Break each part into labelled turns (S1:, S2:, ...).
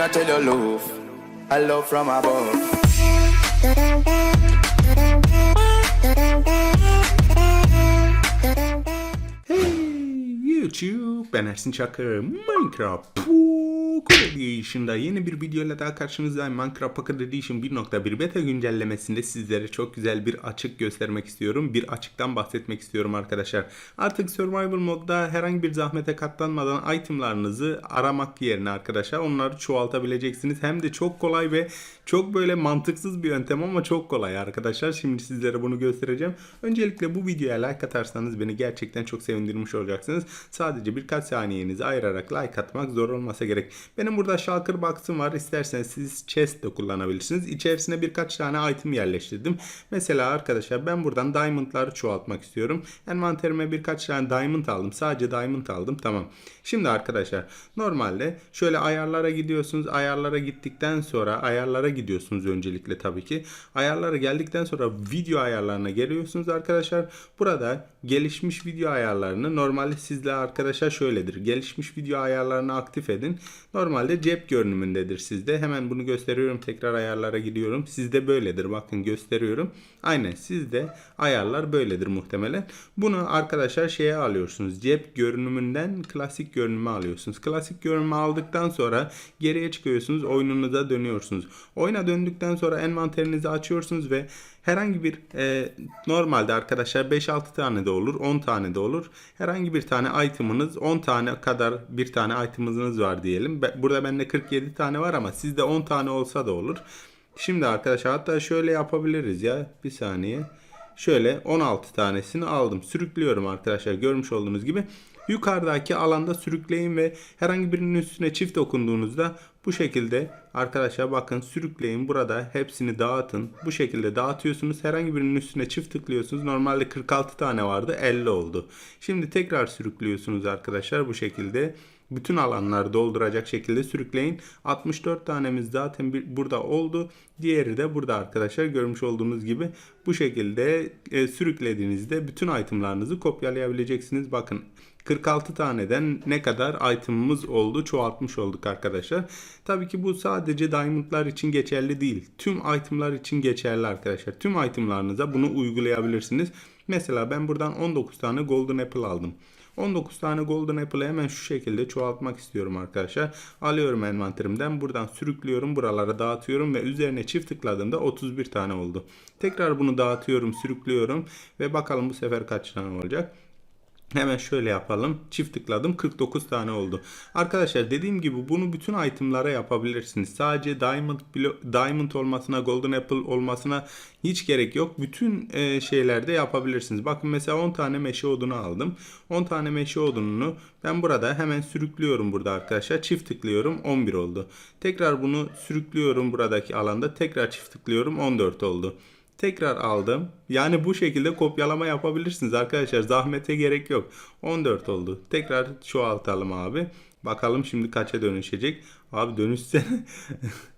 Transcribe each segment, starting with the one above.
S1: I tell you love, I love from above.
S2: Hey YouTube Ersin Çakır Minecraft Pocket Edition'da yeni bir videoyla daha karşınızdayım. Minecraft Pocket Edition 1.1 beta güncellemesinde sizlere çok güzel bir açık göstermek istiyorum. Bir açıktan bahsetmek istiyorum arkadaşlar. Artık Survival modda herhangi bir zahmete katlanmadan itemlarınızı aramak yerine arkadaşlar onları çoğaltabileceksiniz. Hem de çok kolay ve çok böyle mantıksız bir yöntem ama çok kolay arkadaşlar. Şimdi sizlere bunu göstereceğim. Öncelikle bu videoya like atarsanız beni gerçekten çok sevindirmiş olacaksınız. Sadece birkaç saniyenizi ayırarak like atmak zor olmasa gerek. Benim burada shulker box'ım var. İsterseniz siz chest de kullanabilirsiniz. İçerisine birkaç tane item yerleştirdim. Mesela arkadaşlar ben buradan diamondları çoğaltmak istiyorum. Envanterime birkaç tane diamond aldım. Sadece diamond aldım. Tamam. Şimdi arkadaşlar normalde şöyle ayarlara gidiyorsunuz. Ayarlara gittikten sonra ayarlara gidiyorsunuz öncelikle tabii ki. Ayarlara geldikten sonra video ayarlarına geliyorsunuz arkadaşlar. Burada gelişmiş video ayarlarını normalde sizle arkadaşlar şöyledir. Gelişmiş video ayarlarını aktif edin. Normalde cep görünümündedir sizde. Hemen bunu gösteriyorum. Tekrar ayarlara gidiyorum. Sizde böyledir. Bakın gösteriyorum. Aynen sizde ayarlar böyledir muhtemelen. Bunu arkadaşlar şeye alıyorsunuz. Cep görünümünden klasik görünüme alıyorsunuz. Klasik görünümü aldıktan sonra geriye çıkıyorsunuz. Oyununuza dönüyorsunuz. Oyuna döndükten sonra envanterinizi açıyorsunuz ve herhangi bir e, normalde arkadaşlar 5-6 tane de olur 10 tane de olur. Herhangi bir tane item'ınız 10 tane kadar bir tane item'ınız var diyelim. Burada bende 47 tane var ama sizde 10 tane olsa da olur. Şimdi arkadaşlar hatta şöyle yapabiliriz ya. Bir saniye. Şöyle 16 tanesini aldım. Sürüklüyorum arkadaşlar görmüş olduğunuz gibi. Yukarıdaki alanda sürükleyin ve herhangi birinin üstüne çift dokunduğunuzda bu şekilde arkadaşlar bakın sürükleyin burada hepsini dağıtın. Bu şekilde dağıtıyorsunuz. Herhangi birinin üstüne çift tıklıyorsunuz. Normalde 46 tane vardı 50 oldu. Şimdi tekrar sürüklüyorsunuz arkadaşlar bu şekilde. Bütün alanları dolduracak şekilde sürükleyin. 64 tanemiz zaten bir, burada oldu. Diğeri de burada arkadaşlar görmüş olduğunuz gibi bu şekilde e, sürüklediğinizde bütün itemlarınızı kopyalayabileceksiniz. Bakın 46 taneden ne kadar itemımız oldu çoğaltmış olduk arkadaşlar. Tabii ki bu sadece diamondlar için geçerli değil. Tüm itemlar için geçerli arkadaşlar. Tüm itemlarınıza bunu uygulayabilirsiniz. Mesela ben buradan 19 tane golden apple aldım. 19 tane golden apple'ı hemen şu şekilde çoğaltmak istiyorum arkadaşlar. Alıyorum envanterimden buradan sürüklüyorum buralara dağıtıyorum ve üzerine çift tıkladığımda 31 tane oldu. Tekrar bunu dağıtıyorum sürüklüyorum ve bakalım bu sefer kaç tane olacak. Hemen şöyle yapalım. Çift tıkladım 49 tane oldu. Arkadaşlar dediğim gibi bunu bütün itemlara yapabilirsiniz. Sadece diamond diamond olmasına, golden apple olmasına hiç gerek yok. Bütün e, şeylerde yapabilirsiniz. Bakın mesela 10 tane meşe odunu aldım. 10 tane meşe odununu ben burada hemen sürüklüyorum burada arkadaşlar. Çift tıklıyorum 11 oldu. Tekrar bunu sürüklüyorum buradaki alanda. Tekrar çift tıklıyorum 14 oldu. Tekrar aldım. Yani bu şekilde kopyalama yapabilirsiniz arkadaşlar. Zahmete gerek yok. 14 oldu. Tekrar çoğaltalım abi. Bakalım şimdi kaça dönüşecek. Abi dönüşsene.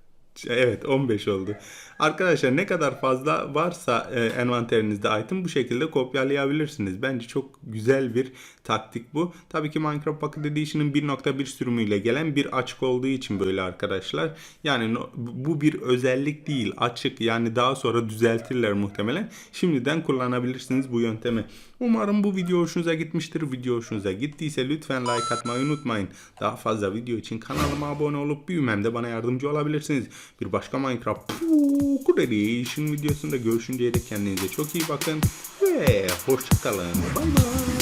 S2: Evet 15 oldu. Arkadaşlar ne kadar fazla varsa e, envanterinizde item bu şekilde kopyalayabilirsiniz. Bence çok güzel bir taktik bu. Tabii ki Minecraft Pocket Edition'ın 1.1 sürümüyle gelen bir açık olduğu için böyle arkadaşlar. Yani bu bir özellik değil açık yani daha sonra düzeltirler muhtemelen. Şimdiden kullanabilirsiniz bu yöntemi. Umarım bu video hoşunuza gitmiştir. Video hoşunuza gittiyse lütfen like atmayı unutmayın. Daha fazla video için kanalıma abone olup büyümemde bana yardımcı olabilirsiniz. Bir başka Minecraft Edition videosunda görüşünceye dek kendinize çok iyi bakın ve hoşçakalın. Bay bay.